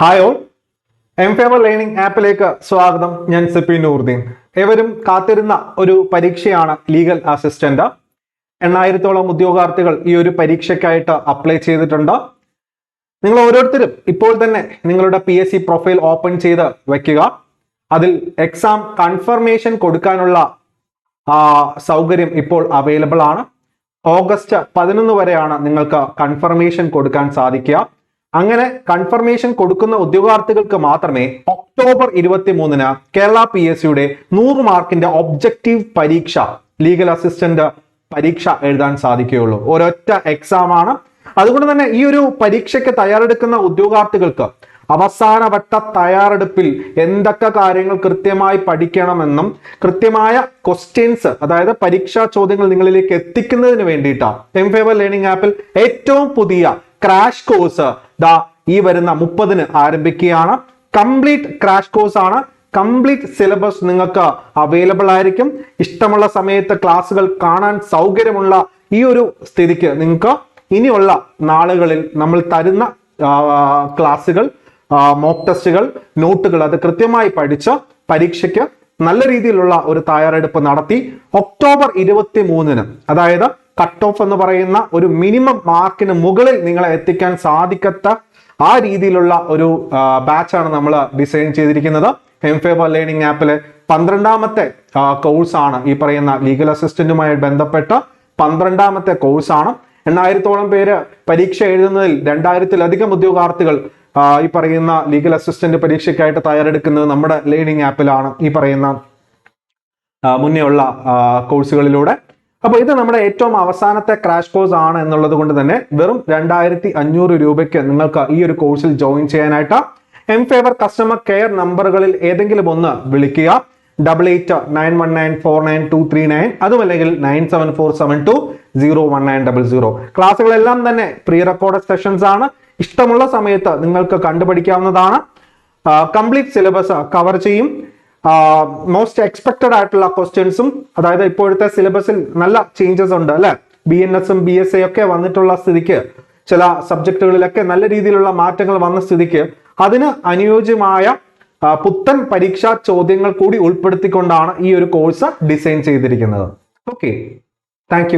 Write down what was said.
Hi all M favour learning ആപ്പിലേക്ക് സ്വാഗതം. ഞാൻ Sippy Noorudheen ഏവരും കാത്തിരുന്ന ഒരു പരീക്ഷയാണ് ലീഗൽ അസിസ്റ്റന്റ് എണ്ണായിരത്തോളം ഉദ്യോഗാർത്ഥികൾ ഈ ഒരു പരീക്ഷയ്ക്കായിട്ട് അപ്ലൈ ചെയ്തിട്ടുണ്ട്. നിങ്ങൾ ഓരോരുത്തരും ഇപ്പോൾ തന്നെ നിങ്ങളുടെ P S C profile open ചെയ്ത് വെക്കുക. അതിൽ എക്സാം കൺഫർമേഷൻ കൊടുക്കാനുള്ള സൗകര്യം ഇപ്പോൾ അവൈലബിൾ ആണ്. ഓഗസ്റ്റ് പതിനൊന്ന് വരെയാണ് നിങ്ങൾക്ക് കൺഫർമേഷൻ കൊടുക്കാൻ സാധിക്കുക. അങ്ങനെ കൺഫർമേഷൻ കൊടുക്കുന്ന ഉദ്യോഗാർത്ഥികൾക്ക് മാത്രമേ ഒക്ടോബർ ഇരുപത്തി മൂന്നിന് കേരള പി എസ് സിയുടെ നൂറ് മാർക്കിന്റെ ഒബ്ജക്റ്റീവ് പരീക്ഷ ലീഗൽ അസിസ്റ്റന്റ് പരീക്ഷ എഴുതാൻ സാധിക്കുകയുള്ളൂ. ഒരൊറ്റ എക്സാം ആണ്. അതുകൊണ്ട് തന്നെ ഈ ഒരു പരീക്ഷയ്ക്ക് തയ്യാറെടുക്കുന്ന ഉദ്യോഗാർത്ഥികൾക്ക് അവസാനവട്ട തയ്യാറെടുപ്പിൽ എന്തൊക്കെ കാര്യങ്ങൾ കൃത്യമായി പഠിക്കണമെന്നും കൃത്യമായ ക്വസ്റ്റ്യൻസ് അതായത് പരീക്ഷാ ചോദ്യങ്ങൾ നിങ്ങളിലേക്ക് എത്തിക്കുന്നതിന് വേണ്ടിയിട്ടാണ്. എം ഫേവർ ലേണിംഗ് ആപ്പിൽ ഏറ്റവും പുതിയ ക്രാഷ് കോഴ്സ് ദാ ഈ വരുന്ന മുപ്പതിന് ആരംഭിക്കുകയാണ്. കംപ്ലീറ്റ് ക്രാഷ് കോഴ്സ് ആണ്. കംപ്ലീറ്റ് സിലബസ് നിങ്ങൾക്ക് അവൈലബിൾ ആയിരിക്കും. ഇഷ്ടമുള്ള സമയത്ത് ക്ലാസ്സുകൾ കാണാൻ സൗകര്യമുള്ള ഈ ഒരു സ്ഥിതിക്ക് നിങ്ങൾക്ക് ഇനിയുള്ള നാളുകളിൽ നമ്മൾ തരുന്ന ക്ലാസ്സുകൾ മോക്ക് ടെസ്റ്റുകൾ നോട്ടുകൾ അത് കൃത്യമായി പഠിച്ച് പരീക്ഷയ്ക്ക് നല്ല രീതിയിലുള്ള ഒരു തയ്യാറെടുപ്പ് നടത്തി. ഒക്ടോബർ ഇരുപത്തി മൂന്നിന് അതായത് കട്ട് ഓഫ് എന്ന് പറയുന്ന ഒരു മിനിമം മാർക്കിന് മുകളിൽ നിങ്ങളെ എത്തിക്കാൻ സാധിക്കാത്ത ആ രീതിയിലുള്ള ഒരു ബാച്ചാണ് നമ്മൾ ഡിസൈൻ ചെയ്തിരിക്കുന്നത്. എം ഫേവർ ലേണിംഗ് ആപ്പിലെ പന്ത്രണ്ടാമത്തെ കോഴ്സാണ് ഈ പറയുന്ന ലീഗൽ അസിസ്റ്റന്റുമായി ബന്ധപ്പെട്ട പന്ത്രണ്ടാമത്തെ കോഴ്സാണ് എണ്ണായിരത്തോളം പേര് പരീക്ഷ എഴുതുന്നതിൽ രണ്ടായിരത്തിലധികം ഉദ്യോഗാർത്ഥികൾ ഈ പറയുന്ന ലീഗൽ അസിസ്റ്റന്റ് പരീക്ഷയ്ക്കായിട്ട് തയ്യാറെടുക്കുന്നത് നമ്മുടെ ലേണിംഗ് ആപ്പിലാണ് ഈ പറയുന്ന മുന്നേയുള്ള കോഴ്സുകളിലൂടെ അപ്പോൾ ഇത് നമ്മുടെ ഏറ്റവും അവസാനത്തെ ക്രാഷ് കോഴ്സ് ആണ് എന്നുള്ളത് കൊണ്ട് തന്നെ വെറും രണ്ടായിരത്തി അഞ്ഞൂറ് രൂപയ്ക്ക് നിങ്ങൾക്ക് ഈ ഒരു കോഴ്സിൽ ജോയിൻ ചെയ്യാനായിട്ട്. എം ഫേവർ കസ്റ്റമർ കെയർ നമ്പറുകളിൽ ഏതെങ്കിലും ഒന്ന് വിളിക്കുക. Double eight nine one nine four nine two three nine അതുമല്ലെങ്കിൽ nine seven four seven two zero one nine double zero ക്ലാസ്സുകളെല്ലാം തന്നെ പ്രീ റെക്കോർഡഡ് സെഷൻസ് ആണ്. ഇഷ്ടമുള്ള സമയത്ത് നിങ്ങൾക്ക് കണ്ടുപഠിക്കാവുന്നതാണ്. കംപ്ലീറ്റ് സിലബസ് കവർ ചെയ്യും. മോസ്റ്റ് എക്സ്പെക്റ്റഡ് ആയിട്ടുള്ള ക്വസ്റ്റ്യൻസും അതായത് ഇപ്പോഴത്തെ സിലബസിൽ നല്ല ചേഞ്ചസ് ഉണ്ട് അല്ലെ? ബി എൻ എസും ബി എസ് എ ഒക്കെ വന്നിട്ടുള്ള സ്ഥിതിക്ക് ചില സബ്ജക്റ്റുകളിലൊക്കെ നല്ല രീതിയിലുള്ള മാറ്റങ്ങൾ വന്ന സ്ഥിതിക്ക് അതിന് അനുയോജ്യമായ പുത്തൻ പരീക്ഷാ ചോദ്യങ്ങൾ കൂടി ഉൾപ്പെടുത്തിക്കൊണ്ടാണ് ഈ ഒരു കോഴ്സ് ഡിസൈൻ ചെയ്തിരിക്കുന്നത്. Okay thank